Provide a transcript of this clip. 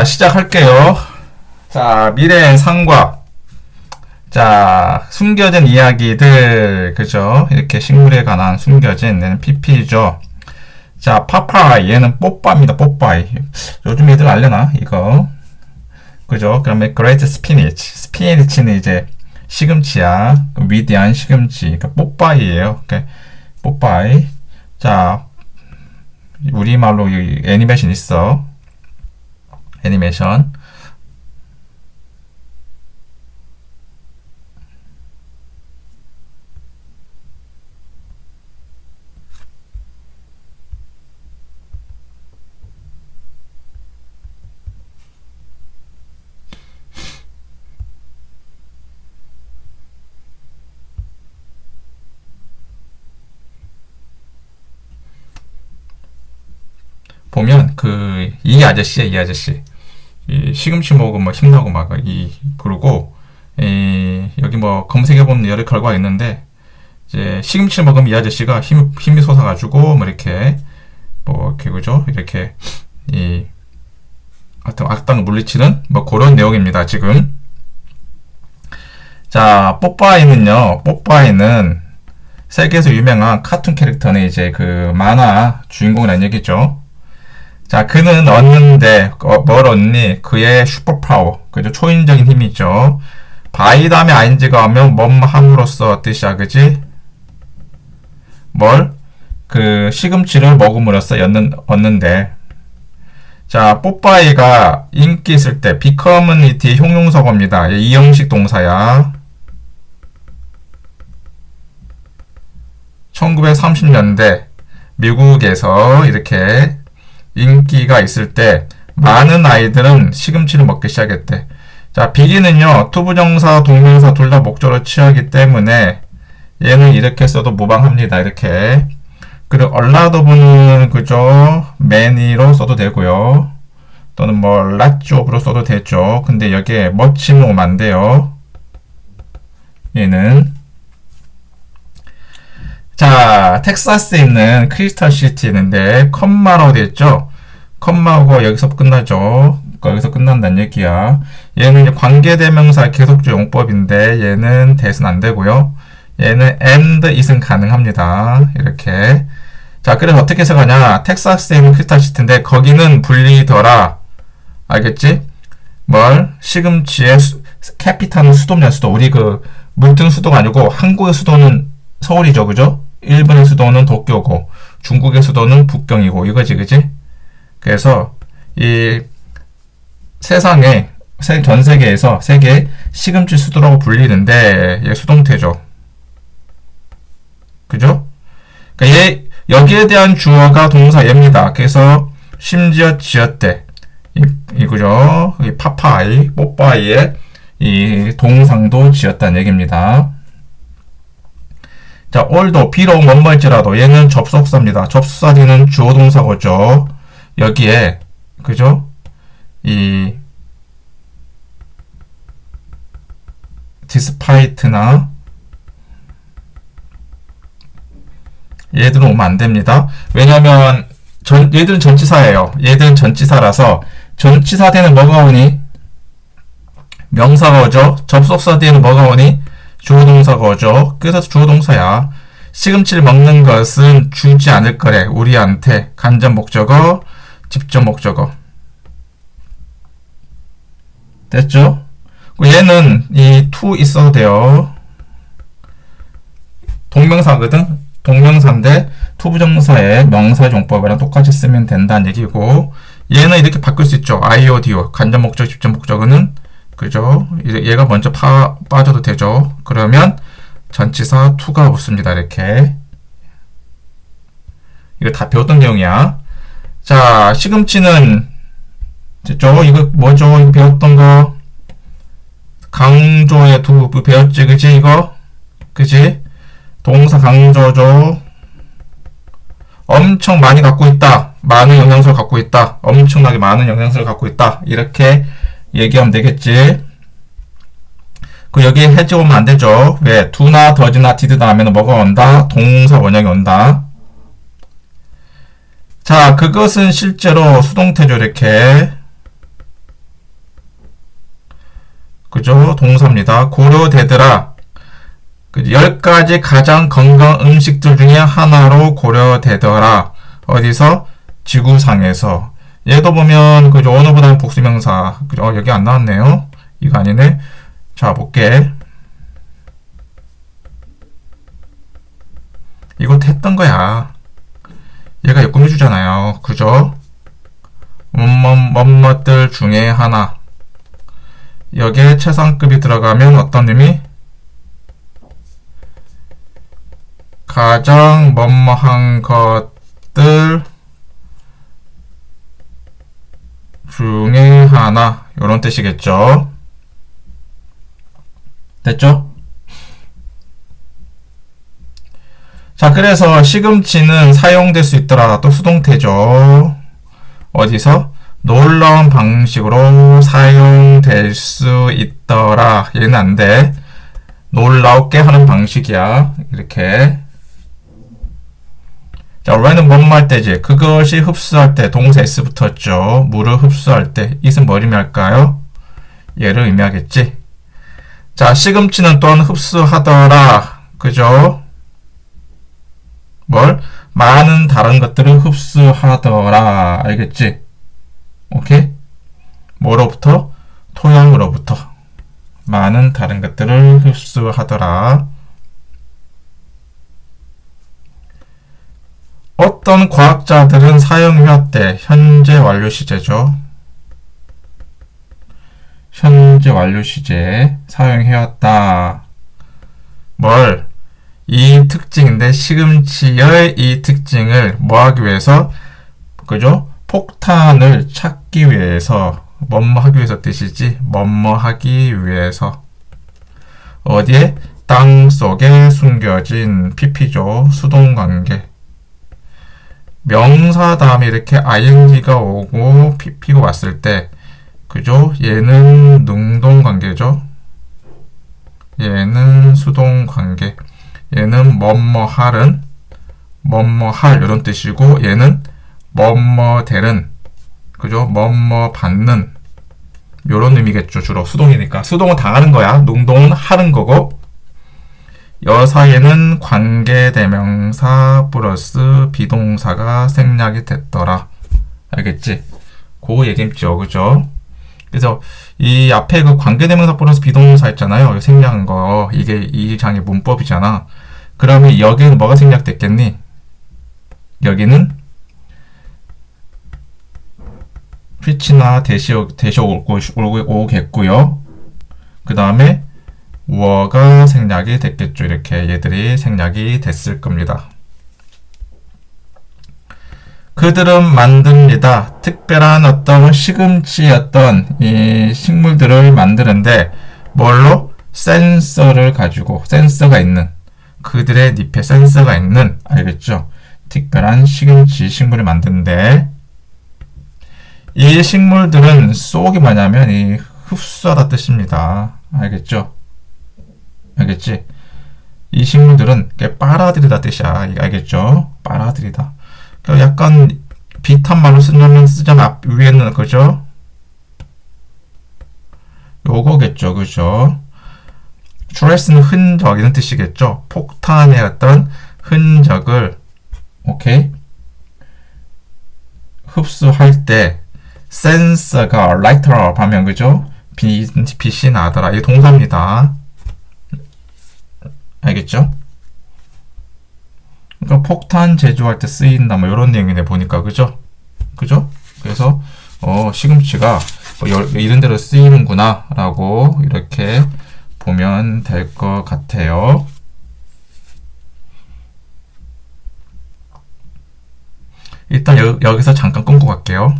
자, 시작할게요. 자, 미래엔 상과. 자, 숨겨진 이야기들, 그죠? 이렇게 식물에 관한 숨겨진 얘는 PP죠. 자, 파파이. 얘는 뽀빠입니다, 뽀빠이. 요즘 애들 알려나? 이거. 그죠? 그러면 Great Spinach. 스피니치는 이제 시금치야. 위대한 시금치. 그러니까. 그러니까 뽀빠이. 자, 우리말로 이 애니메이션 있어. 애니메이션. 보면 그 이 아저씨야 이 아저씨 이 시금치 먹으면 뭐 힘나고 막 이 그러고 이 여기 뭐 검색해 보면 여러 결과가 있는데 이제 시금치를 먹으면 이 아저씨가 힘 힘이 솟아가지고 뭐 이렇게 뭐 이렇게 그죠? 이렇게 이 하여튼 악당을 물리치는 뭐 그런 내용입니다 지금. 자 뽀빠이는요. 뽀빠이는 세계에서 유명한 카툰 캐릭터는 이제 그 만화 주인공이라는 얘기죠. 자, 그는 얻는데 어, 뭘 얻니? 그의 슈퍼파워, 그죠? 초인적인 힘이죠. 바이 다음에 아인지가 오면 뭔 함으로써 뜻이야, 그지? 뭘? 그 시금치를 먹음으로써 얻는, 얻는데 자, 뽀빠이가 인기 있을 때 become은 뒤에 형용사고입니다. 이 형식 동사야. 1930년대 미국에서 이렇게 인기가 있을 때 많은 아이들은 시금치를 먹기 시작했대. 자, 비기는요, 투부정사, 동명사 둘 다 목적으로 취하기 때문에 얘는 이렇게 써도 무방합니다. 이렇게. 그리고 얼라도브는 그죠? 매니로 써도 되고요. 또는 뭐 라쪽으로 써도 되죠. 근데 여기에 멋진 오면 안 돼요. 얘는 자, 텍사스에 있는 크리스탈 시티 있는데 컴마로 되어 있죠. 컴마고 여기서 끝나죠. 여기서 끝난다는 얘기야. 얘는 이제 관계대명사 계속주 용법인데 얘는 대신 안 되고요. 얘는 and is은 가능합니다. 이렇게. 자, 그래서 어떻게 해석하냐? 텍사스에 있는 크리스탈 시티인데 거기는 불리더라. 알겠지? 뭘? 시금치의 수, 캐피탈은 수도냐 수도. 우리 그 물든 수도가 아니고 한국의 수도는 서울이죠, 그죠? 일본의 수도는 도쿄고 중국의 수도는 북경이고 이거지, 그지? 그래서 이 세상에 전 세계에서 세계 시금치 수도라고 불리는데 얘 수동태죠. 그죠? 그러니까 얘 여기에 대한 주어가 동사 얘입니다. 그래서 심지어 지었대. 이, 이거죠. 이 파파이, 뽀빠이의 이 동상도 지었다는 얘기입니다. 자, 올도 비록 뭔말지라도 얘는 접속사입니다. 접속사 뒤는 주어 동사고죠. 여기에 그죠? 이 디스파이트나 얘들은 오면 안 됩니다. 왜냐면 전, 얘들은 전치사예요. 얘들은 전치사라서 전치사 뒤에는 뭐가 오니? 명사가 오죠. 접속사 뒤에는 뭐가 오니? 주어동사가 오죠. 그래서 주어동사야. 시금치를 먹는 것은 주지 않을 거래. 우리한테 간접 목적어, 직접 목적어. 됐죠? 얘는 이 to 있어도 돼요. 동명사거든? 동명사인데 투부정사의 명사 용법이랑 똑같이 쓰면 된다는 얘기고 얘는 이렇게 바꿀 수 있죠. IODO 간접 목적, 직접 목적어는 그죠? 얘가 먼저 파, 빠져도 되죠. 그러면 전치사 to가 붙습니다. 이렇게 이거 다 배웠던 내용이야. 자, 시금치는 됐죠? 이거 뭐죠? 이거 배웠던 거 강조의 두 배웠지, 그지? 이거 그지? 동사 강조죠. 엄청 많이 갖고 있다. 많은 영양소를 갖고 있다. 엄청나게 많은 영양소를 갖고 있다. 이렇게 얘기하면 되겠지. 그 여기에 해지 오면 안 되죠. 왜? 두나 더지나 디드 다음에는 뭐가 온다? 동사 원형이 온다. 자, 그것은 실제로 수동태죠, 이렇게. 그죠? 동사입니다. 고려되더라. 그열 가지 가장 건강 음식들 중에 하나로 고려되더라. 어디서? 지구상에서. 얘도 보면 그죠? 언어보다는 복수명사. 그죠? 어, 여기 안 나왔네요. 이거 아니네. 자, 볼게. 이거 했던 거야. 얘가 역금 해주잖아요. 그죠? 뭐뭐 뭐뭐들 중에 하나. 여기에 최상급이 들어가면 어떤 의미? 가장 뭐뭐한 것들 중에 하나. 이런 뜻이겠죠. 됐죠? 자, 그래서 시금치는 사용될 수 있더라. 또 수동태죠. 어디서? 놀라운 방식으로 사용될 수 있더라. 얘는 안 돼. 놀라우게 하는 방식이야. 이렇게. 자, when은 뭐할 때지? 그것이 흡수할 때, 동사 s 붙었죠. 물을 흡수할 때. 이것은 뭘 의미할까요? 얘를 의미하겠지. 자, 시금치는 또한 흡수하더라. 그죠? 뭘? 많은 다른 것들을 흡수하더라. 알겠지? 오케이? 뭐로부터? 토양으로부터. 많은 다른 것들을 흡수하더라. 어떤 과학자들은 사용휴화 때 현재 완료 시제죠. 현재 완료 시제 사용해왔다. 뭘? 이 특징인데 시금치의 이 특징을 뭐 하기 위해서? 그죠? 폭탄을 찾기 위해서. 뭐뭐 하기 위해서 뜻이지? 뭐뭐 하기 위해서. 어디에? 땅 속에 숨겨진 PP죠 수동 관계. 명사 다음에 이렇게 ing가 오고 pp가 왔을 때 그죠? 얘는 능동 관계죠? 얘는 수동 관계 얘는 뭐뭐 할은 뭐뭐 할 이런 뜻이고 얘는 뭐뭐 될은 그죠? 뭐뭐 받는 요런 의미겠죠. 주로 수동이니까. 수동은 당하는 거야. 능동은 하는 거고 여 사이에는 관계대명사 플러스 비동사가 생략이 됐더라. 알겠지? 그거 얘기했죠. 그죠? 그래서 이 앞에 그 관계대명사 플러스 비동사 있잖아요. 생략한 거. 이게 이 장의 문법이잖아. 그러면 여기는 뭐가 생략됐겠니? 여기는 휘치나 대시, 대시 오겠고요. 그 다음에 워가 생략이 됐겠죠. 이렇게 얘들이 생략이 됐을 겁니다. 그들은 만듭니다. 특별한 어떤 시금치 어떤 이 식물들을 만드는데 뭘로? 센서를 가지고 센서가 있는 그들의 잎에 센서가 있는 알겠죠? 특별한 시금치 식물을 만드는데 이 식물들은 쏙이 뭐냐면 이 흡수하다 뜻입니다. 알겠죠? 알겠지? 이 식물들은 빨아들이다 뜻이야. 알겠죠? 빨아들이다. 약간 비슷한 말로 쓰자면 쓰자면 앞 위에는 그죠? 요거겠죠, 그죠? 트레스는 흔적 이런 뜻이겠죠. 폭탄의 어떤 흔적을 오케이 흡수할 때 센서가 라이터로 하면 그죠? 빛, 빛이 나더라. 이게 동사입니다. 알겠죠? 그러니까 폭탄 제조할 때 쓰인다 뭐 이런 내용이네 보니까 그죠? 그죠? 그래서 어, 시금치가 뭐 이런 데로 쓰이는구나 라고 이렇게 보면 될 것 같아요. 일단 여, 여기서 잠깐 끊고 갈게요.